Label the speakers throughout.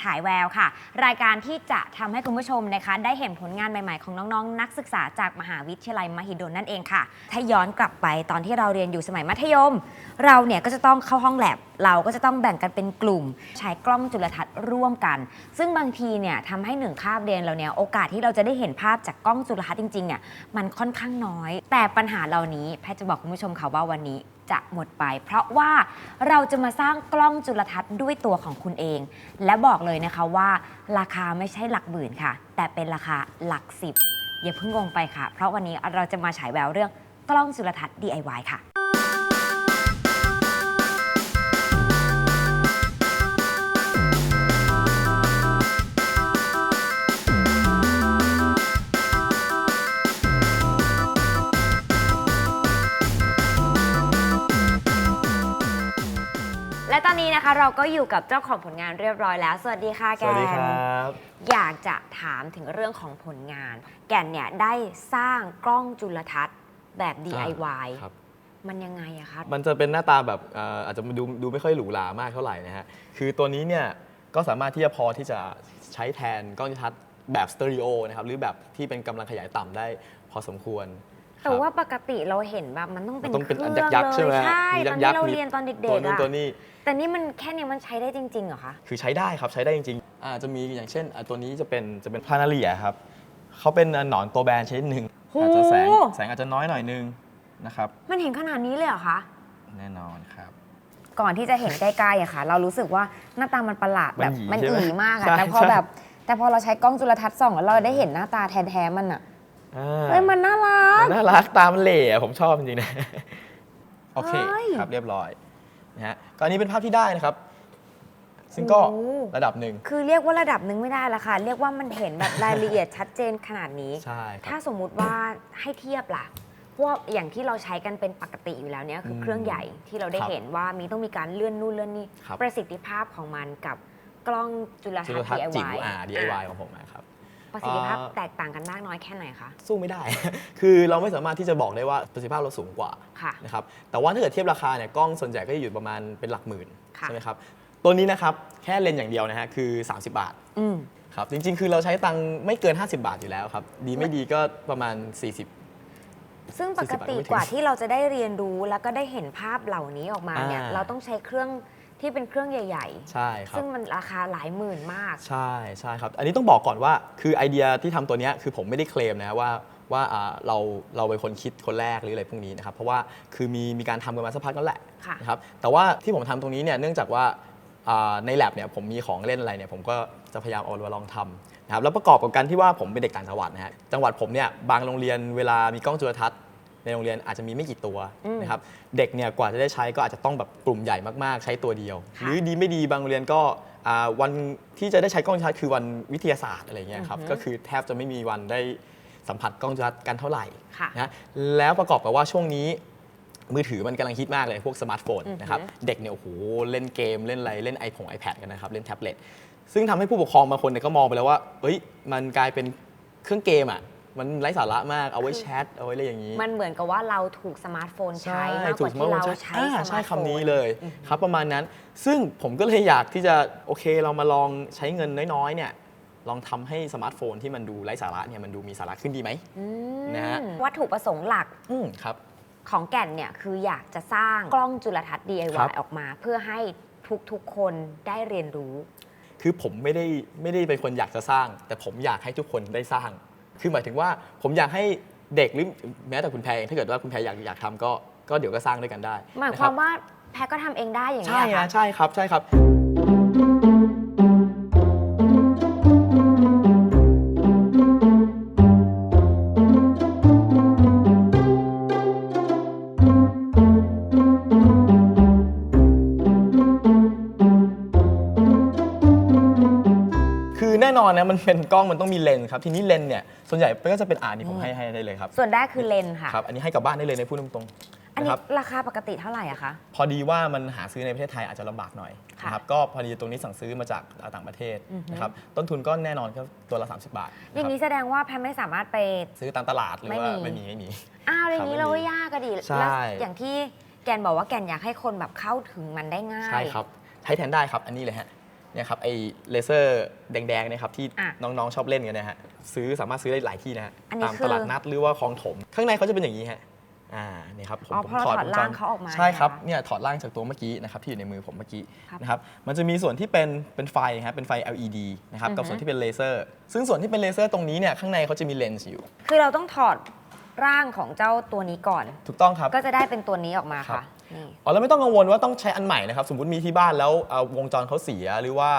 Speaker 1: ฉายแววค่ะ รายการที่จะทำให้คุณผู้ชมนะคะ ได้เห็นผลงานใหม่ๆของน้องๆ นักศึกษาจากมหาวิทยาลัยมหิดลนั่นเองค่ะ ถ้าย้อนกลับไปตอนที่เราเรียนอยู่สมัยมัธยม เราเนี่ยก็จะต้องเข้าห้องแลบเราก็จะต้องแบ่งกันเป็นกลุ่ม ใช้กล้องจุลทรรศน์ร่วมกัน ซึ่งบางทีเนี่ยทำให้หนึ่งคาบเรียนเราเนี่ยโอกาสที่เราจะได้เห็นภาพจากกล้องจุลทรรศน์จริงๆเนี่ยมันค่อนข้างน้อย แต่ปัญหาเหล่านี้แพทย์จะบอกคุณผู้ชมค่ะว่าวันนี้ จะหมดไป เพราะว่าเราจะมาสร้างกล้องจุลทรรศน์ด้วยตัวของคุณเอง และบอกเลยนะคะว่าราคาไม่ใช่หลักหมื่นค่ะ แต่เป็นราคาหลักสิบอย่าเพิ่งงงไปค่ะ เพราะวันนี้เราจะมาฉายแววเรื่องกล้องจุลทรรศน์ DIY ค่ะ เราก็อยู่กับเจ้าของผลงานเรียบร้อยแล้ว สวัสดีค่ะ
Speaker 2: ส
Speaker 1: แก
Speaker 2: วัสดีคร
Speaker 1: นั
Speaker 2: บ
Speaker 1: อยากจะถามถึงเรื่องของผลงาน แก่นเนี่ยได้สร้างกล้องจุลทรรศน์แบบ DIY
Speaker 2: ครับ
Speaker 1: มันยังไงอะคะ
Speaker 2: มันจะเป็นหน้าตาแบบเอ่ออาจจะดูดูไม่ค่อยหรูหรามากเท่าไหร่นะฮะ คือตัวนี้เนี่ยก็สามารถที่จะพอที่จะใช้แทนกล้องจุลทรรศน์แบบสเตอริโอนะครับหรือแบบที่เป็นกำลังขยายต่ำได้พอสมควร
Speaker 1: แต่
Speaker 2: ครับ
Speaker 1: ว่าปกติเราเห็นแบบมันต้องเป็น
Speaker 2: มันต้องเป็นอัน
Speaker 1: ครื่อง
Speaker 2: ยักษ์ๆใช่ไหม
Speaker 1: เลยใช่
Speaker 2: มี
Speaker 1: ตอน
Speaker 2: ยั
Speaker 1: ที่
Speaker 2: กษ์ๆ
Speaker 1: เรา
Speaker 2: มี
Speaker 1: เรียนตอนเด็
Speaker 2: ตัว
Speaker 1: กๆ
Speaker 2: นู้น
Speaker 1: อะ
Speaker 2: ตัวนี้
Speaker 1: แต่นี่มันแค่เนี้มันใช้ได้จริงๆเหรอคะ
Speaker 2: คือใช้ได้ครับใช้ได้จริงๆอาจจะมีอย่างเช่นอะตัวนี้จะเป็นจะเป็นพานาเลียครับเขาเป็นหนอนตัวแบนชนิดหนึ่ง
Speaker 1: โห
Speaker 2: อาจจะแสงแสงอาจจะน้อยหน่อยนึงนะครับ
Speaker 1: มันเห็นขนาดนี้เลยเหรอคะ
Speaker 2: แน่นอนครับ
Speaker 1: ก่อนที่จะเห็นใกล้ๆอะค่ะ เรารู้สึกว่าหน้าตามันประหลาดแบบ
Speaker 2: มั
Speaker 1: มัน
Speaker 2: นหยีใช่ไหม
Speaker 1: อีมากอะ
Speaker 2: ใช่
Speaker 1: แต่พอ
Speaker 2: ใช่
Speaker 1: แบบ แต่พอเราใช้กล้องจุลทรรศน์ส่องแล้วเราได้เห็นหน้าตาแท้ๆมันอะ
Speaker 2: อ่า
Speaker 1: เฮ้ยมันน่ารัก
Speaker 2: น่ารักตามนเหล่อะผมชอบจริงๆนะ โอเค
Speaker 1: เฮ้ย
Speaker 2: ครับเรียบร้อยนะฮะก็อันนี้เป็นภาพที่ได้นะครับ ซึ่งก็
Speaker 1: โอ้
Speaker 2: ระดับหนึ่ง
Speaker 1: คือเรียกว่าระดับหนึ่งไม่ได้ละค่ะ เรียกว่ามันเห็นแบบรายละเอียดชัดเจนขนาดนี้
Speaker 2: ใช่ค
Speaker 1: ถ้า
Speaker 2: รับ
Speaker 1: สมมุติว่าให้เทียบล่ะเพราะว่าอย่างที่เราใช้กันเป็นปกติอยู่แล้วเนี่ยคืออ
Speaker 2: ม
Speaker 1: เครื่องใหญ่ที่เราได้
Speaker 2: ครับ
Speaker 1: เห็นว่ามีต้องมีการเลื่อนนู่นเลื่อนนี่
Speaker 2: ครับ
Speaker 1: ประสิทธิภาพของมันกับกล้องจุลทร
Speaker 2: จุ
Speaker 1: ร
Speaker 2: ล
Speaker 1: ศน์
Speaker 2: ทรรศน์จิ๋ว
Speaker 1: DIY
Speaker 2: อ่า DIY ของผมนะครับ
Speaker 1: ประสิทธิภาพ
Speaker 2: อ่า
Speaker 1: แตกต่างกันมากน้อยแค่ไหนคะ
Speaker 2: สู้ไม่ได้ คือเราไม่สามารถที่จะบอกได้ว่าประสิทธิภาพเราสูงกว่า
Speaker 1: ค่ะ
Speaker 2: นะครับ แต่ว่าถ้าเกิดเทียบราคาเนี่ยกล้องส่วนใหญ่ก็จะอยู่ประมาณเป็นหลักหมื่น
Speaker 1: ค่ะ
Speaker 2: ใช่ไหมครับ ตัวนี้นะครับแค่เลนส์อย่างเดียวนะฮะคือ 30 บาท
Speaker 1: อืม
Speaker 2: ครับจริงๆ คือเราใช้ตังค์ไม่เกิน 50 บาทอยู่แล้วครับ ดีไม่ดีก็ประมาณ 40
Speaker 1: ซึ่งปกติ
Speaker 2: 40บาทก็ไม่ถึง
Speaker 1: กว่าที่เราจะได้เรียนรู้แล้วก็ได้เห็นภาพเหล่านี้ออกมาเนี่ย
Speaker 2: อ่า
Speaker 1: เราต้องใช้เครื่อง ที่เป็นเครื่องใหญ่
Speaker 2: ใช่ค
Speaker 1: ๆ
Speaker 2: รับ
Speaker 1: ซึ่งมันราคาหลายหมื่นมาก
Speaker 2: ใช่ใช่ครับ อันนี้ต้องบอกก่อนว่าคือไอเดียที่ทำตัวเนี้ยคือผมไม่ได้เคลมนะว่าว่าอ่าเราเราเป็นคนคิดคนแรกหรืออะไรพวกนี้นะครับเพราะว่าคือมีมีการทำกันมาสักพักนั่นแหละ
Speaker 1: ค่ะ
Speaker 2: นะครับแต่ว่าที่ผมทำตรงนี้เนี่ยเนื่องจากว่าอ่าใน lab เนี่ยผมมีของเล่นอะไรเนี่ยผมก็จะพยายามเอามาลองทำนะครับแล้วประกอบกับการที่ว่าผมเป็นเด็กต่างจังหวัดนะฮะจังหวัดผมเนี่ยบางโรงเรียนเวลามีกล้องจุลทรรศน์ ในโรงเรียนอาจจะมีไม่กี่ตัว
Speaker 1: อืม
Speaker 2: นะครับเด็กเนี่ยกว่าจะได้ใช้ก็อาจจะต้องแบบกลุ่มใหญ่มากๆ ใช้ตัวเดียว
Speaker 1: ค่ะ
Speaker 2: หรือดีไม่ดีบางโรงเรียนก็อ่าวันที่จะได้ใช้กล้องจุลทรรศน์คือวันวิทยาศาสตร์อะไรเงี้ยครับ
Speaker 1: อือฮึ
Speaker 2: ก็คือแทบจะไม่มีวันได้สัมผัสกล้องจุลทรรศน์กันเท่าไหร่
Speaker 1: ค่ะ
Speaker 2: นะแล้วประกอบกับว่าช่วงนี้มือถือมันกำลังฮิตมากเลยพวกสมาร์ทโฟน
Speaker 1: อือฮึ
Speaker 2: นะครับเด็กเนี่ยโอ้โหเล่นเกมเล่นอะไรเล่น iPhone iPad กันนะครับเล่นแท็บเล็ตซึ่งทำให้ผู้ปกครองบางคนเนี่ยก็มองไปแล้วว่าเอ้ยมันกลายเป็นเครื่องเกมอะ มันไร้สาระมากเอาไว้แชทเอาไว้อะไรอย่างนี้
Speaker 1: มันเหมือนกับว่าเราถูกสมาร์ทโฟนใช้มากก
Speaker 2: ถู
Speaker 1: ว่าที่เรา
Speaker 2: สมร์ทโฟน
Speaker 1: ใช้
Speaker 2: อ่
Speaker 1: สมา
Speaker 2: ใช่
Speaker 1: ร์ทโฟน
Speaker 2: คำนี้เลย
Speaker 1: อือฮึ
Speaker 2: ครับประมาณนั้น ซึ่งผมก็เลยอยากที่จะโอเคเรามาลองใช้เงินน้อยๆเนี่ยลองทำให้สมาร์ทโฟนที่มันดูไร้สาระเนี่ยมันดูมีสาระขึ้นดีไหม
Speaker 1: อืม
Speaker 2: นะฮะ
Speaker 1: วัตถุประสงค์หลัก
Speaker 2: อืมครับ
Speaker 1: ของแก่นเนี่ยคืออยากจะสร้างกล้องจุลทรรศน์
Speaker 2: ครั
Speaker 1: DIY
Speaker 2: บ
Speaker 1: ออกมา เพื่อให้ทุกๆคนได้เรียนรู้
Speaker 2: คือผมไม่ได้ไม่ได้เป็นคนอยากจะสร้าง แต่ผมอยากให้ทุกคนได้สร้าง คือหมายถึงว่าผมอยากให้เด็กหรือแม้แต่คุณแพรเองถ้าเกิดว่าคุณแพรอยากอยากทำก็ก็เดี๋ยวก็สร้างด้วยกันได้
Speaker 1: หมาย
Speaker 2: นะ
Speaker 1: ค
Speaker 2: รั
Speaker 1: วา
Speaker 2: บ
Speaker 1: มว่าแพรก็ทำเองได้อย่างนี้
Speaker 2: ใช่
Speaker 1: ยเหรอ
Speaker 2: นะ
Speaker 1: คะ
Speaker 2: ใช่ครับใช่ครับ น่นอนนะมันเป็นกล้องมันต้องมีเลนส์ครับทีนี้เลนส์เนี่ยส่วนใหญ่ก็จะเป็นอ่านนี่ผมให้ให้ได้เลยครับ
Speaker 1: ส่วนแรกคือเลนส์ค่ะ
Speaker 2: ครับอันนี้ให้กลับบ้านได้เลยในพูดตรง
Speaker 1: อัน
Speaker 2: ๆนะ
Speaker 1: นี้
Speaker 2: ครับ
Speaker 1: ราคาปกติเท่าไหร่อะคะ
Speaker 2: พอดีว่ามันหาซื้อในประเทศไทยอาจจะลำบากหน่อย
Speaker 1: ค่ะ
Speaker 2: นะครับก็พอดีตรงนี้สั่งซื้อมาจากต่างประเทศ
Speaker 1: อือฮึ
Speaker 2: นะครับต้นทุนก็แน่นอนก็ตัวละ 30 บาท
Speaker 1: อย่าง
Speaker 2: นี้
Speaker 1: นี้แสดงว่าแพรไม่สามารถไป
Speaker 2: ซื้อตามตลาดหรือ
Speaker 1: ไม่
Speaker 2: ว่า
Speaker 1: มี
Speaker 2: ไม่มีไม่มี
Speaker 1: อ้าวอย่างนี้
Speaker 2: ครับ
Speaker 1: เรา
Speaker 2: ไม่
Speaker 1: ก็
Speaker 2: มี
Speaker 1: ยากก็ดี
Speaker 2: ใช่
Speaker 1: แล้วอย่างที่แกนบอกว่าแกนอยากให้คนแบบเข้าถึงมันได้ง่าย
Speaker 2: ใช่ครับใช้แทนได้ครับอันนี้เลยฮะ เนี่ยครับไอเลเซอร์แดงๆเนะครับที่
Speaker 1: อะ
Speaker 2: น้องๆชอบเล่นกันนะฮะซื้อสามารถซื้อได้หลายที่นะฮะ
Speaker 1: อันนี้
Speaker 2: ตาม
Speaker 1: คือ
Speaker 2: ตลาดนัดหรือว่าคลองถม ข้างในเขาจะเป็นอย่างนี้ฮะอ่าเนี่ยครับผม
Speaker 1: อ๋อ
Speaker 2: ผม
Speaker 1: เพราะเราถอด
Speaker 2: วงจ
Speaker 1: ร่างเขาออกมา
Speaker 2: ใช่ครับ
Speaker 1: นะคะ
Speaker 2: เนี่ยถอดร่างจากตัวเมื่อกี้นะครับที่อยู่ในมือผมเมื่อกี้
Speaker 1: ครับ
Speaker 2: นะครับมันจะมีส่วนที่เป็นเป็นไฟครับเป็นไฟ LED นะครับกับ
Speaker 1: อือฮึ
Speaker 2: ส่วนที่เป็นเลเซอร์ซึ่งส่วนที่เป็นเลเซอร์ตรงนี้เนี่ยข้างในเขาจะมีเลนส์อยู่
Speaker 1: คือเราต้องถอดร่างของเจ้าตัวนี้ก่อน
Speaker 2: ถูกต้องครับ
Speaker 1: ก็จะได้เป็นตัวนี้ออกมา
Speaker 2: ครั
Speaker 1: ค่ะ
Speaker 2: บ
Speaker 1: นี่
Speaker 2: อ๋อแล้วไม่ต้องกังวลว่าต้องใช้อันใหม่นะครับ สมมติมีที่บ้านแล้วเอ่อวงจรเขาเสียหรือว่า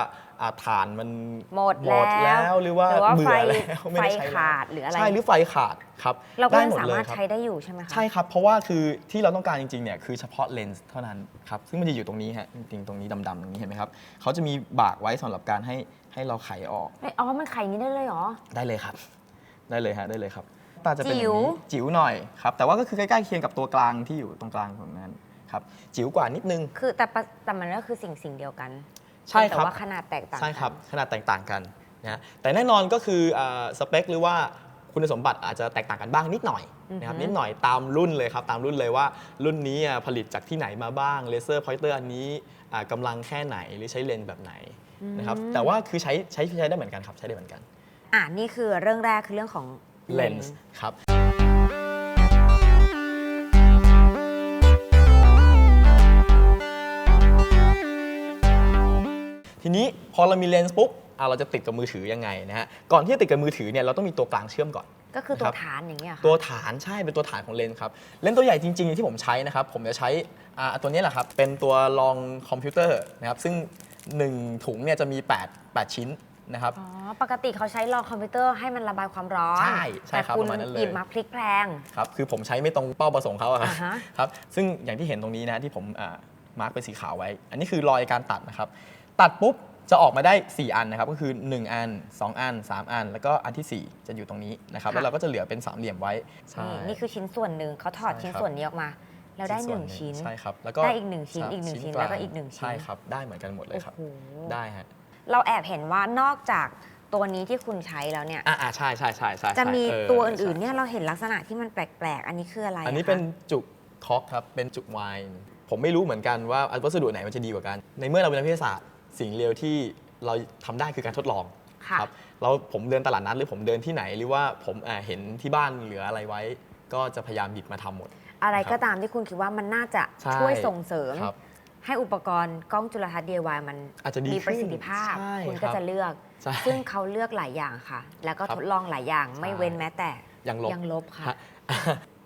Speaker 2: อ่าฐานมัน
Speaker 1: หมด
Speaker 2: หมด
Speaker 1: แล้
Speaker 2: แล้ววหรือว่า
Speaker 1: หรือว่า
Speaker 2: เบื่
Speaker 1: ไฟ
Speaker 2: อแล้วไม่
Speaker 1: ไฟ
Speaker 2: ได้ใช้แล้ว
Speaker 1: ขาดหรืออะไร
Speaker 2: ใช่หรือไฟขาดครับ
Speaker 1: เราก็
Speaker 2: ได้
Speaker 1: ยัง
Speaker 2: หมด
Speaker 1: สา
Speaker 2: เล
Speaker 1: มาร
Speaker 2: ย
Speaker 1: ถ
Speaker 2: ครับ
Speaker 1: ใช้ได้อยู่ใช่ไหมคะ
Speaker 2: ใช่ครับ เพราะว่าคือที่เราต้องการจริงๆเนี่ยคือเฉพาะเลนส์เท่านั้นครับซึ่งมันจะอยู่ตรงนี้ฮะจริงๆตรงนี้ดำๆตรงนี้เห็นไหมครับเขาจะมีบากไว้สำหรับการให้ให้เราไขออก
Speaker 1: เอ้ยอ๋อมันไข่นี้ได้เลยเหรอ
Speaker 2: ได้เลยครับ ได้เลยฮะได้เลยครับตาจะเป็นอ
Speaker 1: จิ๋
Speaker 2: ย่าวงนี้จิ๋วหน่อยครับแต่ว่าก็คือใกล้ๆเคียงกับตัวกลางที่อยู่ตรงกลางของนั้น ครับจิ๋วกว่านิดนึง
Speaker 1: คือแต่ปะแต่มันก็คือสิ่งสิ่งเดียวกัน
Speaker 2: ใช่ครับ
Speaker 1: แต่ว่าขนาดแตกต่างกัน
Speaker 2: ใช่ครับ ขนาดแตกต่างกันนะฮะแต่แน่นอนก็คืออ่าสเปคหรือว่าคุณสมบัติอาจจะแตกต่างกันบ้างนิดหน่อยนะครับนิดหน่อยตามรุ่นเลยครับ ตามรุ่นเลยว่ารุ่นนี้อะผลิตจากที่ไหนมาบ้างเลเซอร์พอยเตอร์อันนี้อ่ากำลังแค่ไหนหรือใช้เลนส์แบบไหนนะครับแต่ว่าคือใช้ใช้ใช้ได้เหมือนกันครับใช้ได้เหมือนกัน
Speaker 1: อ่านี่คือเรื่องแรกคือเรื่องของ
Speaker 2: เลนส์ครับ ทีนี้พอเรามีเลนส์ปุ๊บอะเราจะติดกับมือถือยังไงนะฮะก่อนที่จะติดกับมือถือเนี่ยเราต้องมีตัวกลางเชื่อมก่อน
Speaker 1: ก็คือตัว
Speaker 2: ครับ
Speaker 1: ฐานอย่างเงี้ยเหรอ
Speaker 2: ตัว
Speaker 1: ค่ะ
Speaker 2: ฐานใช่เป็นตัวฐานของเลนส์ครับเลนส์ตัวใหญ่จริงๆที่ผมใช้นะครับผมจะใช้อ่าตัวนี้แหละครับเป็นตัวรองคอมพิวเตอร์นะครับซึ่ง1ถุงเนี่ยจะมี8 8 ชิ้นนะครับ
Speaker 1: อ๋อ ปกติเขาใช้รองคอมพิวเตอร์ให้มันระบายความร้อน
Speaker 2: ใช่ใช่ครับ
Speaker 1: แต่คุณ
Speaker 2: ประมาณนั้นเลย
Speaker 1: หยิบมาพลิกแพลง
Speaker 2: ครับคือผมใช้ไม่ตรงเป้าประสงค์เขาอะครับ
Speaker 1: อ่าฮะ
Speaker 2: ครับซึ่งอย่างที่เห็นตรงนี้นะที่ผมอ่ามาร์กเป็นสีขาวไว้ อันนี้คือรอยการตัดนะครับ ตัดปุ๊บจะออกมาได้ 4 อันนะครับ ก็คือ 1 อัน 2 อัน 3 อัน แล้วก็อันทีสี่4 จะอยู่ตรงนี้นะครับแล้วเราก็จะเหลือเป็นสามเหลี่ยมไว้ใช่
Speaker 1: นี่นี่คือชิ้นส่วนหนึ่งเขาถอด
Speaker 2: ใช่
Speaker 1: ชิ้น
Speaker 2: ครับ
Speaker 1: ส่วนนี้ออกมา แล้วได้หนึ่งชิ้น
Speaker 2: ใช่ครับแล้วก็
Speaker 1: ได้อีกหนึ่งชิ้น
Speaker 2: ใอี
Speaker 1: กหนึ่งชิ้น
Speaker 2: กา
Speaker 1: แล้วก็อีกหนึ่งชิ้น
Speaker 2: ใช่ครับได้เหมือนกันหมดเลยครับ
Speaker 1: โอ้โห
Speaker 2: ได้ฮะ
Speaker 1: เราแอบเห็นว่านอกจากตัวนี้ที่คุณใช้แล้วเนี่ย
Speaker 2: อ่าอ่าใช่ใช่ใช่ใช่
Speaker 1: จะมี
Speaker 2: ใช่เตั
Speaker 1: วอื่นๆ
Speaker 2: ใช่
Speaker 1: เนี่ยเราเห็นลักษณะที่มันแปลกๆ อันนี้คืออะไร
Speaker 2: อันนี้ะ
Speaker 1: คะ
Speaker 2: เป็นจุกคอกครับเป็นจุกไวน์ผมไม่รู้เหมือนกันว่าวัสดุไหนมันจะดีกว่ากัน ในเมื่อเราเป็นนักวิทยาศาสตร์ สิ่งเร็วที่เราทำได้คือการทดลอง
Speaker 1: ค่ะ
Speaker 2: ครับเราผมเดินตลาดนัดหรือผมเดินที่ไหนหรือว่าผมอ่าเห็นที่บ้านเหลืออะไรไว้ ก็จะพยายามหยิบมาทำหมด
Speaker 1: อะไร
Speaker 2: ครับ
Speaker 1: ก็ตามที่คุณคิดว่ามันน่าจะ
Speaker 2: ใช่
Speaker 1: ช่วยส่งเสริม
Speaker 2: ครับ
Speaker 1: ให้อุปกรณ์กล้องจุลทรรศน์ DIY มัน
Speaker 2: อาจจะดี
Speaker 1: มีประสิท
Speaker 2: ขึ้น
Speaker 1: ธิภาพ
Speaker 2: ใช่
Speaker 1: คุณ
Speaker 2: ค
Speaker 1: ก็
Speaker 2: รับ
Speaker 1: จะเลือก
Speaker 2: ใช่
Speaker 1: ซึ่งเขาเลือกหลายอย่างค่ะ แล้วก็
Speaker 2: ครับ
Speaker 1: ทดลองหลายอย่าง ไม่
Speaker 2: ใช่
Speaker 1: เว้นแม้แต่
Speaker 2: ยังลบ
Speaker 1: ยังลบค่ะ
Speaker 2: ฮะ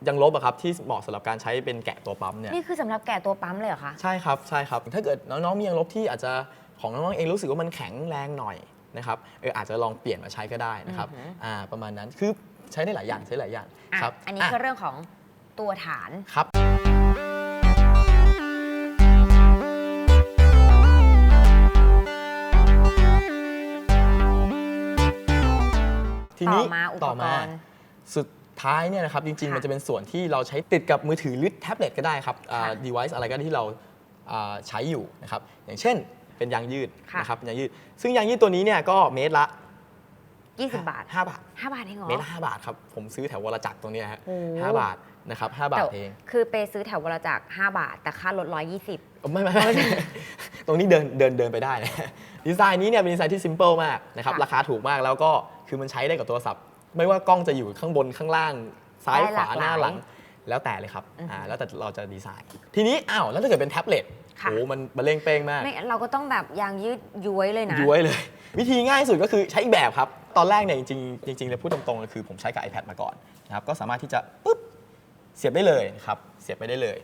Speaker 2: ยังลบอะครับที่เหมาะสำหรับการใช้เป็นแกะตัวปั๊มเนี่ย
Speaker 1: นี่คือสำหรับแก่ตัวปั๊มเลยเหรอคะ
Speaker 2: ใช่ครับ ใช่ครับ ถ้าเกิดน้องๆมียางลบที่อาจจะ ของน้องๆเองรู้สึกว่ามันแข็งแรงหน่อยนะครับเอออาจจะลองเปลี่ยนมาใช้ก็ได้นะครับ
Speaker 1: อือหือ
Speaker 2: อ่าประมาณนั้นคือใช้ได้หลายอย่างใช้หลายอย่าง
Speaker 1: อะ
Speaker 2: ครับ
Speaker 1: อันนี้คือเรื่องของตัวฐาน
Speaker 2: ครับ ทีนี้
Speaker 1: ต่อมาอุปกรณ์
Speaker 2: สุดท้ายเนี่ยนะครับจริง ๆ
Speaker 1: ค่ะ
Speaker 2: มันจะเป็นส่วนที่เราใช้ติดกับมือถือหรือแท็บเล็ตก็ได้ครับอ่า
Speaker 1: ค่ะ
Speaker 2: device อะไรก็ได้ที่เราอ่าใช้อยู่นะครับอย่างเช่น เป็นยางยืด
Speaker 1: ค่ะ
Speaker 2: นะครับเป็นยางยืด ซึ่งยางยืดตัวนี้เนี่ยก็เมตรละ
Speaker 1: 20 บาท
Speaker 2: 5บาท
Speaker 1: 5 บาทเองเหรอ
Speaker 2: เมตรละ5บาทครับ ผมซื้อแถววรจักรตรงเนี้ยฮะ
Speaker 1: โอ้
Speaker 2: ห้าบาทนะครับ5บาท
Speaker 1: แต่
Speaker 2: เอง
Speaker 1: คือไปซื้อแถววรจักร5บาท แต่ค่ารถ 120
Speaker 2: ไม่ไม่ไม่ตรงนี้เดินเดินเดินไปได้นะ ดีไซน์นี้เนี่ยเป็นดีไซน์ที่ซิมเปิลมากนะครับ
Speaker 1: ค่ะ
Speaker 2: ราคาถูกมากแล้วก็คือมันใช้ได้กับโทรศัพท์ ไม่ว่ากล้องจะอยู่ข้างบนข้างล่าง ซ้าย
Speaker 1: ได้
Speaker 2: ขวา
Speaker 1: หลากหลาย
Speaker 2: หน้าหลังแล้วแต่เลยครับ
Speaker 1: อือฮึ
Speaker 2: อ่าแล้วแต่เราจะดีไซน์ ทีนี้อ้าวแล้วถ้าเกิดเป็นแท็บเล็ต
Speaker 1: ค่ะ
Speaker 2: โอ้มันมันเล่งเป้งมาก
Speaker 1: ไม่เราก็ต้องแบบยางยืดย้วยเลยนะ
Speaker 2: ย้วยเลย วิธีง่ายสุดก็คือใช้อีกแบบครับ ตอนแรกเนี่ยจริงๆจริงๆเลยพูดตรงๆเลยคือผมใช้กับ iPad มาก่อนนะครับก็สามารถที่จะปุ๊บเสียบได้เลยครับเสียบไปได้เลย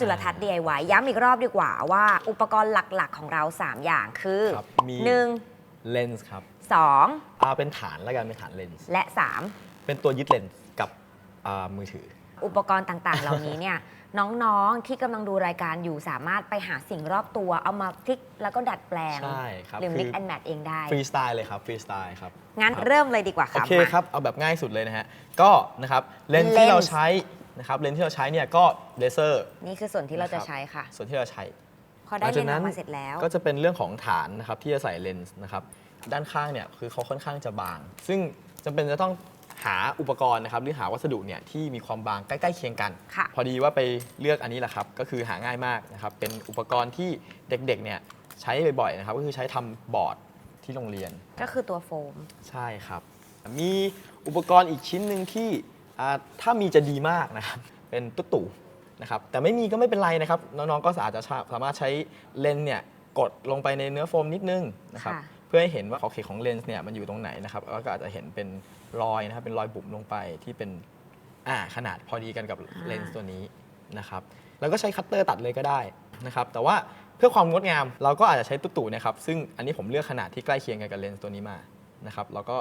Speaker 1: จุลทรรศน์ DIY ย้ำอีกรอบดีกว่าว่า อุปกรณ์หลักๆ ของเรา 3 อย่างคือ
Speaker 2: ครับมี
Speaker 1: 1
Speaker 2: เลนส์ครับ
Speaker 1: 2
Speaker 2: เอาเป็นฐานแล้วกันเป็นฐานเลนส์
Speaker 1: และ
Speaker 2: เป็นตัวยึดเลนส์กับอ่ามือถือ
Speaker 1: 3 อุปกรณ์ต่างๆ เหล่านี้เนี่ยน้องๆที่กำลังดูรายการอยู่สามารถไปหาสิ่งรอบตัวเอามาพลิกแล้วก็ดัดแปลง
Speaker 2: ใช่ครับ
Speaker 1: หรือ
Speaker 2: คือ
Speaker 1: mix and match เองได้
Speaker 2: ฟรีสไตล์เลยครับฟรีสไตล์ครับ
Speaker 1: งั้น
Speaker 2: ครับ
Speaker 1: เริ่มเลยดีกว่า
Speaker 2: โอ
Speaker 1: ค่ะ
Speaker 2: เค
Speaker 1: มา
Speaker 2: ครับ เอาแบบง่ายสุดเลยนะฮะ ก็นะครับเลนส์ที่
Speaker 1: เลนส์
Speaker 2: เราใช้ นะครับเลนส์ที่เราใช้เนี่ยก็เลเซอร์
Speaker 1: นี่คือส่วนที่เราจะ
Speaker 2: นะครับ
Speaker 1: ใช้ค่ะ
Speaker 2: ส่วนที่เราใช้
Speaker 1: พอได้
Speaker 2: หลัง
Speaker 1: เล
Speaker 2: จาก
Speaker 1: นส์อ
Speaker 2: นั้
Speaker 1: อนกมาเสร็จแล้ว
Speaker 2: ก็จะเป็นเรื่องของฐานนะครับที่จะใส่เลนส์นะครับด้านข้างเนี่ยคือเขาค่อนข้างจะบาง ซึ่งจำเป็นจะต้องหาอุปกรณ์นะครับหรือหาวัสดุเนี่ยที่มีความบางใกล้ๆเคียงกัน
Speaker 1: ค่ะ
Speaker 2: พอดีว่าไปเลือกอันนี้แหละครับ ก็คือหาง่ายมากนะครับ เป็นอุปกรณ์ที่เด็กๆเนี่ยใช้บ่อยๆนะครับ ก็คือใช้ทำบอร์ดที่โรงเรียน
Speaker 1: ก็คือตัวโฟม
Speaker 2: ใช่ครับ มีอุปกรณ์อีกชิ้นหนึ่งที่ อ่าถ้ามีจะดีมากนะครับ เป็นตุ๊ตู่นะครับ แต่ไม่มีก็ไม่เป็นไรนะครับ น้องๆ ก็อาจจะสามารถใช้เลนส์เนี่ยกดลงไปในเนื้อโฟมนิดนึงนะครับ
Speaker 1: ค่ะ
Speaker 2: เพื่อให้เห็นว่าขอบเขตของเลนส์เนี่ยมันอยู่ตรงไหนนะครับแล้วก็อาจจะเห็นเป็นรอยนะครับ เป็นรอยบุ๋มลงไปที่เป็นอ่าขนาดพอดีกันกับเลนส์ตัวนี้นะครับ แล้วก็ใช้คัตเตอร์ตัดเลยก็ได้นะครับ แต่ว่าเพื่อความงดงามเราก็อาจจะใช้ตุ๊ตู่นะครับ ซึ่งอันนี้ผมเลือกขนาดที่ใกล้เคียงกันกับเลนส์ตัวนี้มานะครับ แล้วก็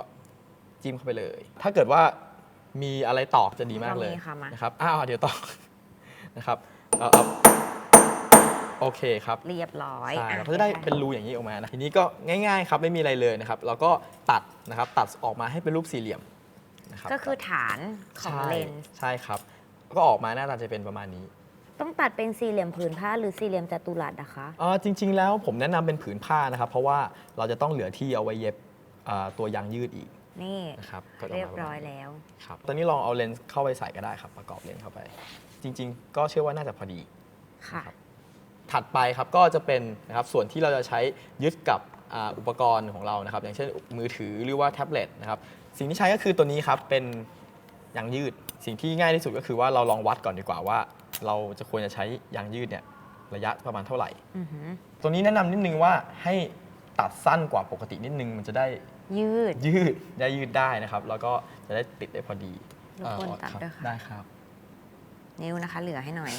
Speaker 2: จิ้มเข้าไปเลย ถ้าเกิดว่า มีอะไรตอบจะดีมากเลย
Speaker 1: เรามีค่ะมา
Speaker 2: นะครับอ้าวเดี๋ยวต่อนะครับเอาเอาโอเคครับ
Speaker 1: เรียบร้อย
Speaker 2: ใช่
Speaker 1: อ่
Speaker 2: เราก็จะได้เป็นรูอย่างนี้ออกมานะทีนี้ก็ง่ายๆครับไม่มีอะไรเลยนะครับแล้วก็ตัดนะครับตัดออกมาให้เป็นรูปสี่เหลี่ยมนะครับ
Speaker 1: ก็คือฐานของ
Speaker 2: ใช่
Speaker 1: เลนส์
Speaker 2: ใช่ครับ ก็ออกมาหน้าตาจะเป็นประมาณนี้
Speaker 1: ต้องตัดเป็นสี่เหลี่ยมผืนผ้าหรือสี่เหลี่ยมจัตุรัสนะคะ
Speaker 2: เอ่อจริง ๆ แล้วผมแนะนำเป็นผืนผ้านะครับ เพราะว่าเราจะต้องเหลือที่เอาไว้เย็บเอ่อตัวยางยืดอีก
Speaker 1: นี่
Speaker 2: นะครับก็จะ
Speaker 1: เรียบ
Speaker 2: มาปะ
Speaker 1: ร้
Speaker 2: มา
Speaker 1: อ
Speaker 2: ณ
Speaker 1: ย
Speaker 2: นี้
Speaker 1: แล้ว
Speaker 2: ครับตอนนี้ลองเอาเลนส์เข้าไปใส่ก็ได้ครับ ประกอบเลนส์เข้าไป จริง ๆ ก็เชื่อว่าน่าจะพอดี
Speaker 1: ค่ะ
Speaker 2: ถัดไปครับก็จะเป็นนะครับส่วนที่เราจะใช้ยึดกับอ่าอุปกรณ์ของเรานะครับ อย่างเช่นมือถือหรือว่าแท็บเล็ตนะครับสิ่งที่ใช้ก็คือตัวนี้ครับเป็นยางยืด สิ่งที่ง่ายที่สุดก็คือว่าเราลองวัดก่อนดีกว่าว่า เราจะควรจะใช้ยางยืดเนี่ยระยะประมาณเท่าไหร่
Speaker 1: อือหือ
Speaker 2: ตัวนี้แนะนำนิดนึงว่าให้ตัดสั้นกว่าปกตินิดนึงมันจะได้
Speaker 1: ยืด
Speaker 2: ยืดได้ยืดได้นะครับ แล้วก็จะได้ติดได้พอดี
Speaker 1: รบกวน
Speaker 2: เอ่อ
Speaker 1: ตัด
Speaker 2: ครับ
Speaker 1: ด้วยค่ะ
Speaker 2: ได้ครับ
Speaker 1: นิ้วนะคะ เหลือให้หน่อย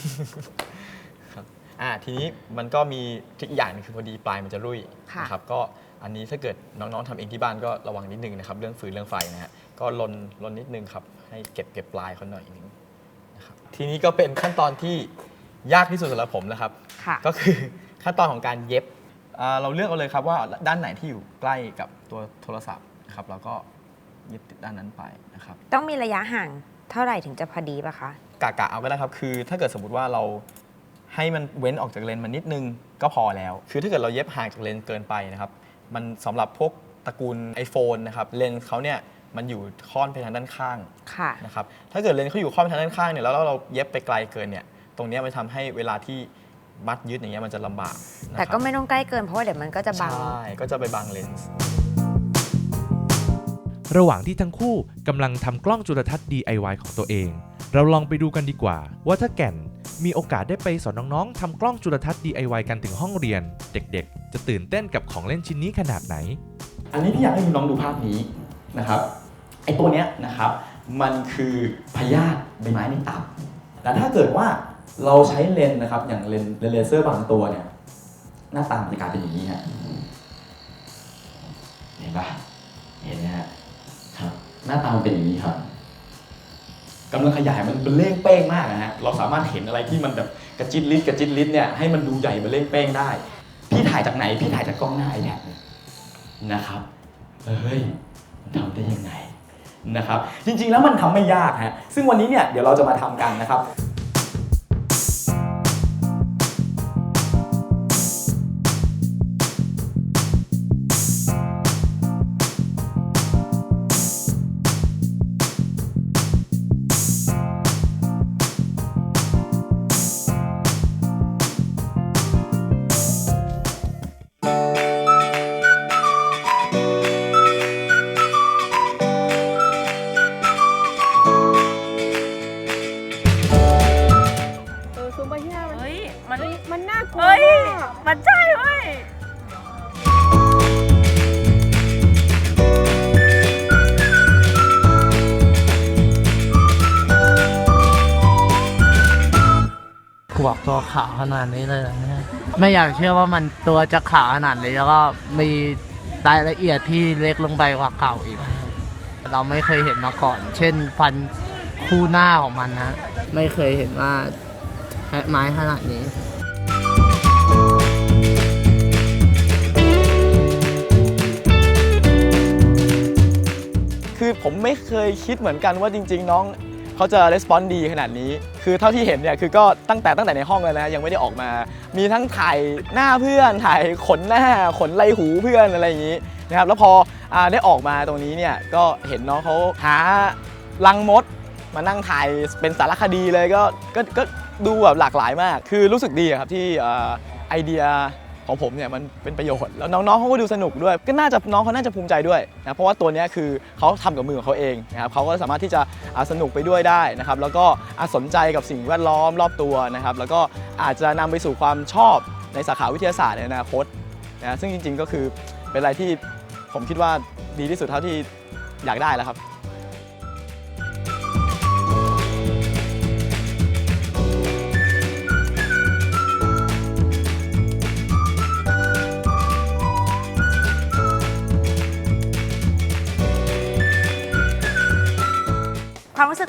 Speaker 2: ครับอ่าทีนี้มันก็มีทริคอีกอย่างหนึงคือพอดีปลายมันจะรุ่ย
Speaker 1: ค่ะ
Speaker 2: นะครับก็อันนี้ถ้าเกิดน้องๆทำเองที่บ้านก็ระวังนิดนึงนะครับ เรื่องฟืนเรื่องไฟนะฮะก็ลนลนนิดนึงครับ ให้เก็บเก็บปลายเขาหน่อยนึงนะครับทีนี้ก็เป็นขั้นตอนที่ยากที่สุดสำหรับผมนะครับ
Speaker 1: ค่ะ
Speaker 2: ก็คือขั้นตอนของการเย็บ อ่าเราเลือกเอาเลยครับว่าด้านไหนที่อยู่ใกล้กับตัวโทรศัพท์นะครับเราก็เย็บติดด้านนั้นไปนะครับ
Speaker 1: ต้องมีระยะห่างเท่าไหร่ถึงจะพอดีปะคะ
Speaker 2: กะกะเอาก็ได้ครับ คือถ้าเกิดสมมติว่าเราให้มันเว้นออกจากเลนส์มันนิดนึงก็พอแล้ว คือถ้าเกิดเราเย็บห่างจากเลนส์เกินไปนะครับ มันสำหรับพวกตระกูล iPhone นะครับ เลนส์เขาเนี่ยมันอยู่ค่อนไปทางด้านข้าง
Speaker 1: ค่ะ
Speaker 2: นะครับ ถ้าเกิดเลนส์เขาอยู่ค่อนไปทางด้านข้างเนี่ยแล้วเราเย็บไปไกลเกินเนี่ย ตรงเนี้ยมันทำให้เวลาที่ มัดยึดอย่างเงี้ยมันจะลำบากนะครับ
Speaker 1: แต่ก็ไม่ต้องใกล้เกินเพราะว่าเดี๋ยวมันก็จะบัง
Speaker 2: ใช่ก็จะไปบังเลนส์
Speaker 3: ระหว่างที่ทั้งคู่กำลังทำกล้องจุลทรรศน์ DIY ของตัวเอง เราลองไปดูกันดีกว่า ว่าถ้าแก่นมีโอกาสได้ไปสอนน้องๆทำกล้องจุลทรรศน์ DIY กันถึงห้องเรียน เด็กๆ จะตื่นเต้นกับของเล่นชิ้นนี้ขนาดไหน
Speaker 2: อันนี้พี่อยากให้น้องดูภาพนี้นะครับไอตัวเนี้ยนะครับมันคือพยาธิใบไม้ในตับแต่ถ้าเกิดว่า เราใช้เลนส์นะครับ อย่างเลนส์เลเซอร์บางตัวเนี่ย หน้าตามันจะกลายเป็นอย่างนี้ฮะเห็นปะเห็นไหมฮะครับ หน้าตามันเป็นอย่างนี้ครับกำลังขยายมันเป็นเล่งเป้งมากนะฮะเราสามารถเห็นอะไรที่มันแบบกระจิตลิดกระจิตลิดเนี่ยให้มันดูใหญ่เป็นเล่งเป้งได้ พี่ถ่ายจากไหน พี่ถ่ายจากกล้องหน้าไอแพดเนี่ยนะครับเฮ้ยทำได้ยังไงนะครับ จริงๆแล้วมันทำไม่ยากฮะซึ่งวันนี้เนี่ยเดี๋ยวเราจะมาทำกันนะครับ
Speaker 4: นา
Speaker 5: ดนี้เลยเหรอเนี่ยไม่อยากเชื่อว่ามันตัวจะขาวขนาดนี้แล้วก็มีรายละเอียดที่เล็กลงไปกว่าเก่าอีก เราไม่เคยเห็นมาก่อน เช่นฟันคู่หน้าของมันนะ ไม่เคยเห็นว่าไม้ขนาดนี้
Speaker 2: คือผมไม่เคยคิดเหมือนกันว่าจริง ๆ น้อง เขาจะレスปอนดีขนาดนี้ คือเท่าที่เห็นเนี่ยคือก็ตั้งแต่ตั้งแต่ในห้องเลยนะยังไม่ได้ออกมา มีทั้งถ่ายหน้าเพื่อนถ่ายขนหน้าขนไหลหูเพื่อนอะไรอย่างนี้นะครับแล้วพออได้ออกมาตรงนี้เนี่ยก็เห็นน้องเขาหาลังมดมานั่งถ่ายเป็นสารคดีเลยก็ก็ก็ดูแบบหลากหลายมาก คือรู้สึกดีครับที่อไอเดีย ของผมเนี่ยมันเป็นประโยชน์แล้วน้องๆเขาก็ดูสนุกด้วย ก็น่าจะน้องเขาน่าจะภูมิใจด้วยนะเพราะว่าตัวนี้คือเขาทำกับมือของเขาเองนะครับเขาก็สามารถที่จะสนุกไปด้วยได้นะครับแล้วก็สนใจกับสิ่งแวดล้อมรอบตัวนะครับแล้วก็อาจจะนำไปสู่ความชอบในสาขาวิทยาศาสตร์ในอนาคตนะซึ่งจริง ๆก็คือเป็นอะไรที่ผมคิดว่าดีที่สุดเท่าที่อยากได้แล้วครับ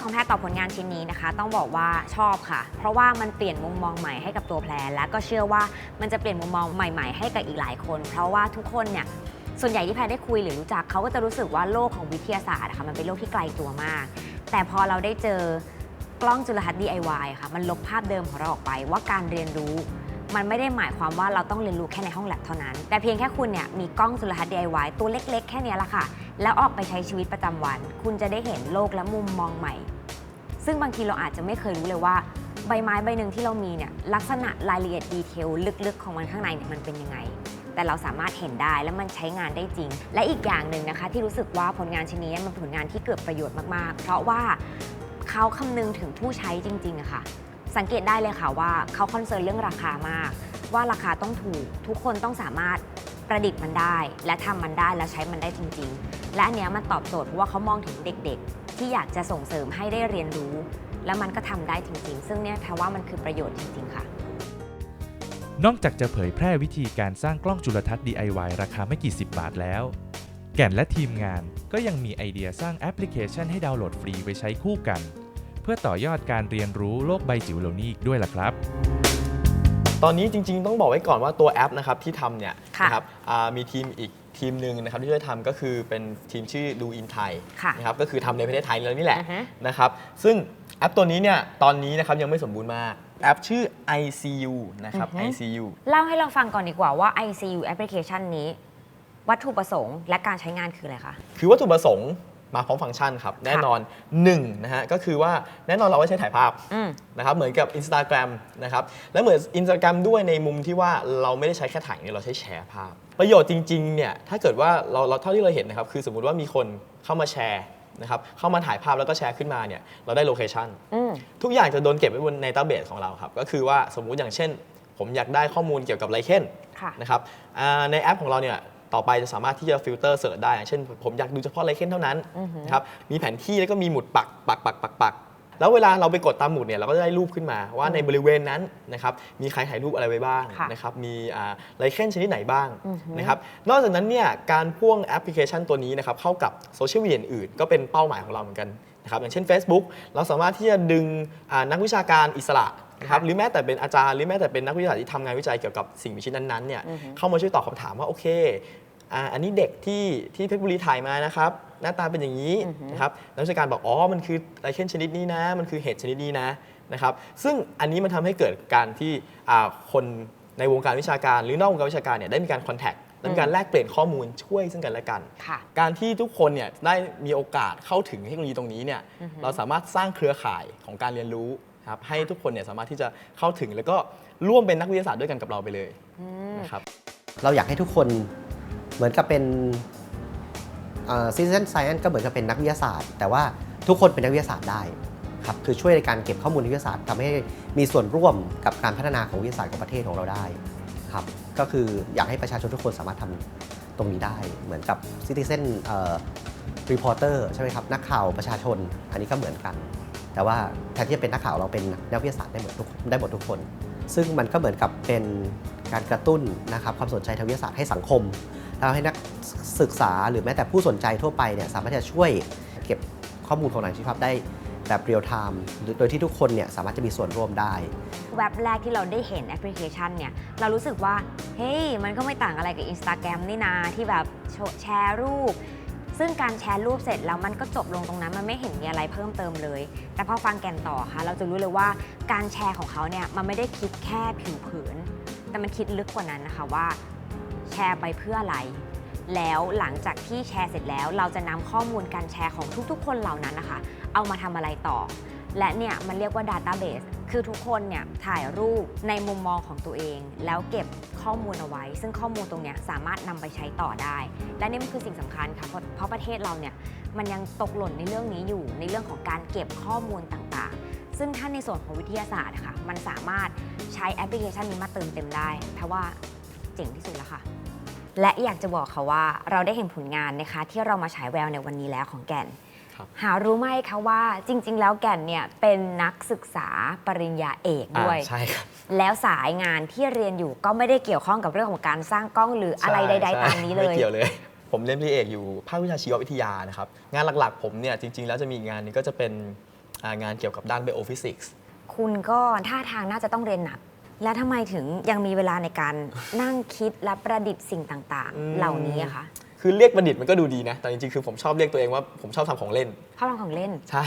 Speaker 1: ของแพรต่อผลงานชิ้นนี้นะคะ ต้องบอกว่าชอบค่ะ เพราะว่ามันเปลี่ยนมุมมองใหม่ให้กับตัวแพรและก็เชื่อว่ามันจะเปลี่ยนมุมมองใหม่ ๆ ให้กับอีกหลายคน เพราะว่าทุกคนเนี่ยส่วนใหญ่ที่แพรได้คุยหรือรู้จักเขาก็จะรู้สึกว่าโลกของวิทยาศาสตร์ะค่ะมันเป็นโลกที่ไกลตัวมาก แต่พอเราได้เจอกล้องจุลทรรศน์ DIY ค่ะ มันลบภาพเดิมของเราออกไปว่าการเรียนรู้ มันไม่ได้หมายความว่าเราต้องเรียนรู้แค่ในห้องแลบเท่านั้น แต่เพียงแค่คุณเนี่ยมีกล้องจุลทรรศน์ DIY ตัวเล็ก ๆ แค่นี้ละค่ะ แล้วออกไปใช้ชีวิตประจำวัน คุณจะได้เห็นโลกและมุมมองใหม่ ซึ่งบางทีเราอาจจะไม่เคยรู้เลยว่าใบไม้ใบหนึ่งที่เรามีเนี่ยลักษณะรายละเอียดดีเทลลึกๆ ของมันข้างในเนี่ยมันเป็นยังไง แต่เราสามารถเห็นได้และมันใช้งานได้จริง และอีกอย่างหนึ่งนะคะ ที่รู้สึกว่าผลงานชิ้นนี้มันผลงานที่เกิดประโยชน์มากๆ เพราะว่าเขาคำนึงถึงผู้ใช้จริงๆอะค่ะ สังเกตได้เลยค่ะว่าเขาคอนเซิร์นเรื่องราคามาก ว่าราคาต้องถูกทุกคนต้องสามารถ ประดิษฐ์มันได้ และทำมันได้และใช้มันได้จริง ๆ และอันเนี้ยมันตอบโจทย์เพราะว่าเขามองถึงเด็กๆ ที่อยากจะส่งเสริมให้ได้เรียนรู้ แล้วมันก็ทำได้จริง ๆ ซึ่งเนี่ยแพรว่ามันคือประโยชน์จริง ๆ ค่ะ
Speaker 3: นอกจากจะเผยแพร่วิธีการสร้างกล้องจุลทรรศน์ DIY ราคาไม่กี่สิบบาทแล้ว แก่นและทีมงานก็ยังมีไอเดียสร้างแอปพลิเคชันให้ดาวน์โหลดฟรีไว้ใช้คู่กัน เพื่อต่อยอดการเรียนรู้โลกใบจิ๋วเหล่านี้อีกด้วยล่ะครับ
Speaker 2: ตอนนี้จริง ๆ ต้องบอกไว้ก่อนว่าตัวแอปนะครับที่ทำเนี่ย
Speaker 1: ค่ะ
Speaker 2: นะครับอ่ามีทีมอีกทีมหนึ่งนะครับที่ช่วยทำก็คือเป็นทีมชื่อดูอินไทย
Speaker 1: ค่ะ
Speaker 2: นะครับก็คือทำในประเทศไทยเลยนี่แหละ
Speaker 1: อือฮะ
Speaker 2: นะครับซึ่งแอปตัวนี้เนี่ยตอนนี้นะครับยังไม่สมบูรณ์มากแอปชื่อ ICU นะครับ
Speaker 1: อือฮึ
Speaker 2: ICU
Speaker 1: เล่าให้เราฟังก่อนดีกว่าว่า ICU แอปพลิเคชันนี้ วัตถุประสงค์และการใช้งานคืออะไรคะ
Speaker 2: คือวัตถุประสงค์ มาพร้อมฟังก์ชันครับ แน่นอน1นะฮะก็คือว่าแน่นอนเราไว้ใช้ถ่ายภาพ
Speaker 1: อืม
Speaker 2: นะครับเหมือนกับ Instagram นะครับและเหมือน Instagram ด้วยในมุมที่ว่าเราไม่ได้ใช้แค่ถ่ายเนี่ยเราใช้แชร์ภาพ ประโยชน์จริงๆเนี่ยถ้าเกิดว่าเราเราเท่าที่เราเห็นนะครับคือสมมุติว่ามีคนเข้ามาแชร์นะครับเข้ามาถ่ายภาพแล้วก็แชร์ขึ้นมาเนี่ยเราได้โลเคชัน
Speaker 1: อืม
Speaker 2: ทุกอย่างจะโดนเก็บไว้บนในดัตเตอร์เบสของเราครับ ก็คือว่าสมมุติอย่างเช่น ผมอยากได้ข้อมูลเกี่ยวกับไลเคน
Speaker 1: ค่ะ
Speaker 2: นะครับอ่าในแอปของเราเนี่ย ต่อไปจะสามารถที่จะฟิลเตอร์เสิร์ชได้อย่างเช่น ผมอยากดูเฉพาะไลเคนเท่านั้น
Speaker 1: อือหือ
Speaker 2: นะครับมีแผนที่แล้วก็มีหมุดปักปักปักปักปักแล้วเวลาเราไปกดตามหมุดเนี่ยเราก็จะได้รูปขึ้นมาว่าในบริเวณนั้นนะครับมีใครถ่ายรูปอะไรไว้บ้าง
Speaker 1: ค่ะ
Speaker 2: นะครับมีอ่าไลเคนชนิดไหนบ้าง
Speaker 1: อือหือ
Speaker 2: นะครับนอกจากนั้นเนี่ยการพ่วงแอปพลิเคชันตัวนี้นะครับเข้ากับโซเชียลมีเดียอื่นๆก็เป็นเป้าหมายของเราเหมือนกันนะครับอย่างเช่น Facebook เราสามารถที่จะดึงอ่านักวิชาการอิสระนะครับ
Speaker 1: ค่ะ
Speaker 2: หรือแม้แต่เป็นอาจารย์หรือแม้แต่เป็นนักวิทยาศาสตร์ที่ทำงานวิจัยเกี่ยวกับสิ่งมีชีวิตนั้นๆเนี่ย
Speaker 1: อือฮึ
Speaker 2: เข้ามาช่วยตอบคำถามว่าโอเค อ่าอันนี้เด็กที่ที่เพชรบุรีถ่ายมานะครับ หน้าตาเป็นอย่างนี้นะครับนักวิชาการบอกอ๋อมันคือไลเคนชนิดนี้นะ มันคือเห็ดชนิดนี้นะนะครับ ซึ่งอันนี้มันทำให้เกิดการที่อ่าคนในวงการวิชาการ หรือนอกวงการวิชาการเนี่ยได้มีการคอนแทคได้มีการแลกเปลี่ยนข้อมูลช่วยซึ่งกันและกัน
Speaker 1: ค่ะ
Speaker 2: การที่ทุกคนเนี่ยได้มีโอกาสเข้าถึงเทคโนโลยีตรงนี้เนี่ยเราสามารถสร้างเครือข่ายของการเรียนรู้นะครับให้ทุกคนเนี่ยสามารถที่จะเข้าถึงแล้วก็ร่วมเป็นนักวิทยาศาสตร์ด้วยกันกับเราไปเลยนะครับ
Speaker 6: เราอยากให้ทุกคน เหมือนกับเป็นซิติเซนไซแอนก็เหมือนกับเป็นนักวิทยาศาสตร์ แต่ว่าทุกคนเป็นนักวิทยาศาสตร์ได้ครับคือช่วยในการเก็บข้อมูลวิทยาศาสตร์ทำให้มีส่วนร่วมกับการพัฒนาของวิทยาศาสตร์ของประเทศของเราได้ครับก็คืออยากให้ประชาชนทุกคนสามารถทำตรงนี้ได้ เหมือนกับซิติเซนรีพอร์เตอร์ใช่ไหมครับนักข่าวประชาชนอันนี้ก็เหมือนกัน แต่ว่าแทนที่จะเป็นนักข่าวเราเป็นนักวิทยาศาสตร์ได้หมดทุกได้หมดทุกคน ซึ่งมันก็เหมือนกับเป็นการกระตุ้นนะครับความสนใจทางวิทยาศาสตร์ให้สังคม แล้วให้นักศึกษาหรือแม้แต่ผู้สนใจทั่วไปเนี่ยสามารถจะช่วยเก็บข้อมูลของหนังชีวภาพได้แบบเรียลไทม์โดยที่ทุกคนเนี่ยสามารถจะมีส่วนร่วมได้
Speaker 1: แว็บแรกที่เราได้เห็นแอปพลิเคชันเนี่ย เรารู้สึกว่า เฮ้ยมันก็ไม่ต่างอะไรกับ Instagram นี่นาที่แบบแชร์รูป ซึ่งการแชร์รูปเสร็จแล้วมันก็จบลงตรงนั้น มันไม่เห็นมีอะไรเพิ่มเติมเลย แต่พอฟังแกนต่อค่ะ เราจะรู้เลยว่าการแชร์ของเขาเนี่ยมันไม่ได้คิดแค่ผิวเผิน แต่มันคิดลึกกว่านั้นนะคะว่า แชร์ไปเพื่ออะไร แล้วหลังจากที่แชร์เสร็จแล้ว เราจะนำข้อมูลการแชร์ของทุกๆ คนเหล่านั้นนะคะ เอามาทำอะไรต่อ และเนี่ยมันเรียกว่า Database คือทุกคนเนี่ยถ่ายรูปในมุมมองของตัวเอง แล้วเก็บข้อมูลเอาไว้ ซึ่งข้อมูลตรงเนี้ยสามารถนำไปใช้ต่อได้ และนี่มันคือสิ่งสำคัญค่ะเพราะเพราะประเทศเราเนี่ยมันยังตกหล่นในเรื่องนี้อยู่ ในเรื่องของการเก็บข้อมูลต่างๆ ซึ่งถ้าในส่วนของวิทยาศาสตร์ค่ะมันสามารถใช้แอปพลิเคชันนี้มาเติมเต็มได้เพราะว่าเจ๋งที่สุดแล้วค่ะ และอยากจะบอกค่ะว่าเราได้เห็นผลงานนะคะ ที่เรามาฉายแววในวันนี้แล้วของแก่น
Speaker 2: ครับ
Speaker 1: หารู้ไหมคะว่าจริง ๆ แล้วแก่นเนี่ยเป็นนักศึกษาปริญญาเอกด้วย
Speaker 2: อ่าใช่ครับ
Speaker 1: แล้วสายงานที่เรียนอยู่ก็ไม่ได้เกี่ยวข้องกับเรื่องของการสร้างกล้องหรืออะไรใด
Speaker 2: ช่
Speaker 1: ๆตามนี้เลย
Speaker 2: ไม่เกี่ยวเลย ผมเรียนปริญญาเอกอยู่ภาควิชาชีววิทยานะครับ งานหลักๆ ผมเนี่ยจริง ๆ แล้วจะมีอีกงานหนึงก็จะเป็นอ่างานเกี่ยวกับด้าน biophysics
Speaker 1: คุณก็ท่าทางน่าจะต้องเรียนหนัก แล้วทำไมถึงยังมีเวลาในการนั่งคิดและประดิษฐ์สิ่งต่าง
Speaker 2: อืม
Speaker 1: ๆเหล่านี้อะคะ
Speaker 2: คือเรียกบัณฑิตมันก็ดูดีนะ แต่จริงๆคือผมชอบเรียกตัวเองว่าผมชอบทำของเล่น
Speaker 1: ภาพลังของเล่น
Speaker 2: ใช่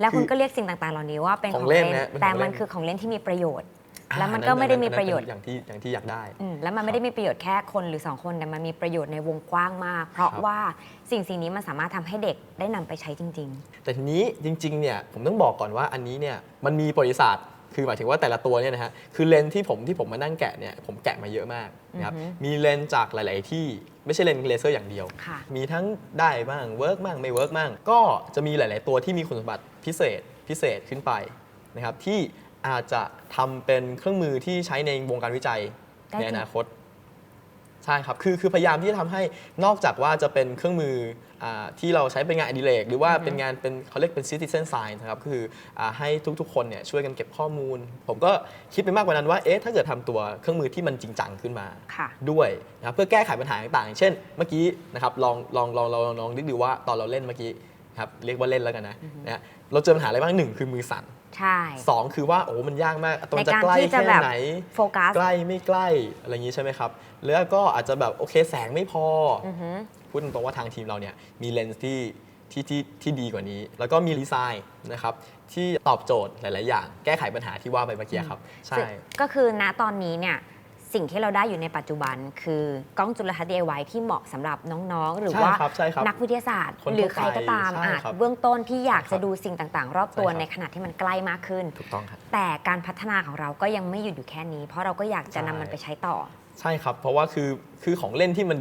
Speaker 1: แล้วคุณ
Speaker 2: คือ
Speaker 1: ก็เรียกสิ่งต่าง ๆ เหล่านี้ว่าเป็น
Speaker 2: ข
Speaker 1: ข
Speaker 2: อ
Speaker 1: องง
Speaker 2: เล่
Speaker 1: เล่
Speaker 2: น
Speaker 1: น
Speaker 2: นะเป็นของ
Speaker 1: แต่มัน
Speaker 2: เล่น
Speaker 1: คือของเล่นที่มีประโยชน์
Speaker 2: อ่า
Speaker 1: แล้วมันก็ไม่ได้มีประโยชน์
Speaker 2: อัอย่างที่อย่างที่อยากได้
Speaker 1: อืมแล้วมันไม่ได้มีประโยชน์แค่คนหรือ 2 คนแต่มันมีประโยชน์ในวงกว้างมาก เพราะ
Speaker 2: ครับ
Speaker 1: ว่าสิ่งสิ่งนี้มันสามารถทำให้เด็กได้นำไปใช้จริง
Speaker 2: แต่ทีนี้จริงๆเนี่ยผมต้องบอกก่อนว่าอันนี้เนี่ยมันมีประวัติศาสตร์ คือหมายถึงว่าแต่ละตัวเนี่ยนะฮะคือเลนส์ที่ผมที่ผมมานั่งแกะเนี่ยผมแกะมาเยอะมากนะครับ
Speaker 1: อือฮึ
Speaker 2: มีเลนส์จากหลาย ๆ ที่ไม่ใช่เลนส์เลเซอร์อย่างเดียว
Speaker 1: ค่ะ
Speaker 2: มีทั้งได้บ้างเวิร์กบ้างไม่เวิร์กบ้างก็จะมีหลาย ๆ ตัวที่มีคุณสมบัติพิเศษพิเศษขึ้นไปนะครับที่อาจจะทำเป็นเครื่องมือที่ใช้ในวงการวิจัย
Speaker 1: ได้
Speaker 2: ใน
Speaker 1: จริง
Speaker 2: อนาคต ใช่ครับ คือคือพยายามที่จะทำให้นอกจากว่าจะเป็นเครื่องมืออาที่เราใช้เป็นงานอดิเรกหรือว่าเป็นงานเป็นเขาเรียกเป็น citizen science นะครับคืออาให้ทุกๆ คนเนี่ยช่วยกันเก็บข้อมูล ผมก็คิดไปมากกว่านั้นว่าเอ๊ะถ้าเกิดทำตัวเครื่องมือที่มันจริงจังขึ้นมา
Speaker 1: ค่ะ
Speaker 2: ด้วยนะครับเพื่อแก้ไขปัญหาต่างๆอย่างเช่น เมื่อกี้นะครับลองลองลองลองลองลองนึกดูว่าตอนเราเล่นเมื่อกี้ครับเรียกว่าเล่นแล้วกันนะนะฮะเราเจอปัญหาอะไรบ้างหนึ่งคือมือสั่น
Speaker 1: ใช่
Speaker 2: สองคือว่าโอ้มันยากมากตรง
Speaker 1: ใน
Speaker 2: จะ
Speaker 1: การ
Speaker 2: ใกล้
Speaker 1: ที่จะ
Speaker 2: แค่
Speaker 1: แบบ
Speaker 2: ไหน
Speaker 1: โฟกัส
Speaker 2: ใกล้ไม่ใกล้อะไรอย่างนี้ใช่ไหมครับ แล้วก็อาจจะแบบโอเคแสงไม่พออ
Speaker 1: อือฮึ
Speaker 2: พูดตรงๆว่าทางทีมเราเนี่ยมีเลนส์ที่ที่ที่ที่ดีกว่านี้ แล้วก็มีดีไซน์นะครับที่ตอบโจทย์หลาย ๆ อย่าง แก้ไขปัญหาที่ว่าไปเมื่อกี้ครับ ใช่
Speaker 1: ซึ่งก็คือณตอนนี้เนี่ยสิ่งที่เราได้อยู่ในปัจจุบัน คือกล้องจุลทรรศน์ DIY ที่เหมาะสำหรับน้องๆ หรือ
Speaker 2: ใช่
Speaker 1: ว่า
Speaker 2: ครับใช่ครับ
Speaker 1: นักวิทยาศาสตร์
Speaker 2: คน
Speaker 1: หรือ
Speaker 2: ทั่วไป
Speaker 1: ใครก็ตาม
Speaker 2: ใช่
Speaker 1: อาจ
Speaker 2: ครับ
Speaker 1: เบื้องต้นที่อยาก
Speaker 2: ครั
Speaker 1: จะ
Speaker 2: บ
Speaker 1: ดูสิ่งต่างๆ รอบตัว
Speaker 2: ใช่ครับ
Speaker 1: ในขณะที่มันใกล้มากขึ้น
Speaker 2: ถูกต้องครับ
Speaker 1: แต่การพัฒนาของเราก็ยังไม่หยุดอยู่แค่นี้ เพราะเราก็อยากจะนำมันไปใช้ต่อ
Speaker 2: ใช่ครับ เพราะว่าคือคือของเล่นที่มัน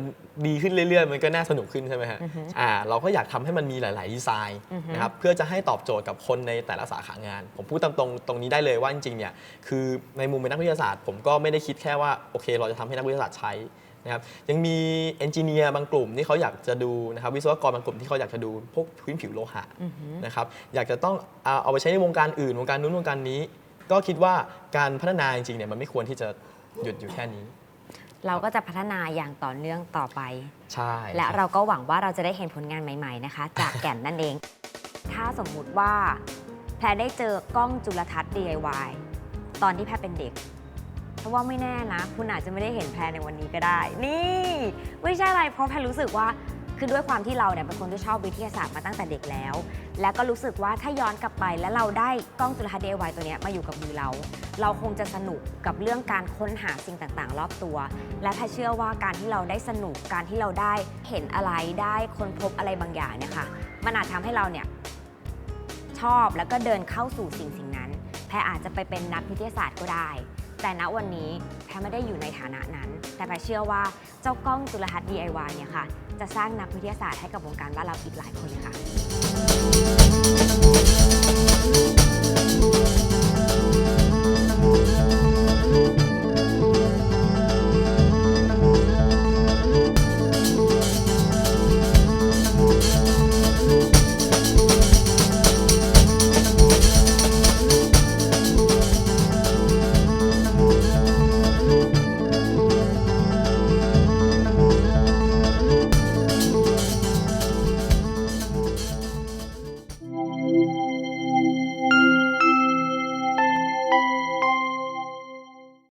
Speaker 2: ดีขึ้นเรื่อยๆ มันก็น่าสนุกขึ้นใช่ไหมฮะ
Speaker 1: อือฮึ
Speaker 2: อ่าเราก็อยากทำให้มันมีหลายๆดีไซน์
Speaker 1: อือฮึ
Speaker 2: นะครับเพื่อจะให้ตอบโจทย์กับคนในแต่ละสาขางาน ผมพูดตามตรงตรงนี้ได้เลยว่าจริงๆเนี่ยคือในมุมเป็นนักวิทยาศาสตร์ ผมก็ไม่ได้คิดแค่ว่าโอเค เราจะทำให้นักวิทยาศาสตร์ใช้นะครับยังมีเอนจิเนียร์บางกลุ่มที่เขาอยากจะดูนะครับวิศวกรบางกลุ่มที่เขาอยากจะดูพวกพื้นผิวโลหะ
Speaker 1: อือฮึ
Speaker 2: นะครับอยากจะต้องเอาเอาไปใช้ในวงการอื่นวงการนู้นวงการนี้ ก็คิดว่าการพัฒนาจริงๆเนี่ยมันไม่ควรที่จะหยุดอยู่แค่นี้
Speaker 1: เราก็จะพัฒนาอย่างต่อเนื่องต่อไป
Speaker 2: ใช่
Speaker 1: และ
Speaker 2: ครับ
Speaker 1: เราก็หวังว่าเราจะได้เห็นผลงานใหม่ ๆนะคะ จากแก่นนั่นเอง ถ้าสมมุติว่าแพรได้เจอกล้องจุลทรรศน์ DIY ตอนที่แพรเป็นเด็ก เพราะว่าไม่แน่นะ คุณอาจจะไม่ได้เห็นแพรในวันนี้ก็ได้ นี่ ไม่ใช่อะไรเพราะแพรรู้สึกว่า คือด้วยความที่เราเนี่ยเป็นคนที่ชอบวิทยาศาสตร์มาตั้งแต่เด็กแล้ว แล้วก็รู้สึกว่าถ้าย้อนกลับไปแล้วเราได้กล้องจุลทรรศน์ DIY ตัวเนี้ยมาอยู่กับมือเรา เราคงจะสนุกกับเรื่องการค้นหาสิ่งต่างๆ รอบตัว และถ้าเชื่อว่าการที่เราได้สนุกการที่เราได้เห็นอะไรได้ค้นพบอะไรบางอย่างเนี่ยค่ะมันอาจทำให้เราเนี่ยชอบแล้วก็เดินเข้าสู่สิ่งสิ่งนั้น แพรอาจจะไปเป็นนักวิทยาศาสตร์ก็ได้ แต่ณวันนี้แพรไม่ได้อยู่ในฐานะนั้น แต่แพรเชื่อว่าเจ้ากล้องจุลทรรศน์ DIY เนี่ยค่ะ จะสร้างนักวิทยาศาสตร์ให้กับวงการบ้านเราอีกหลายคนค่ะ Thank you.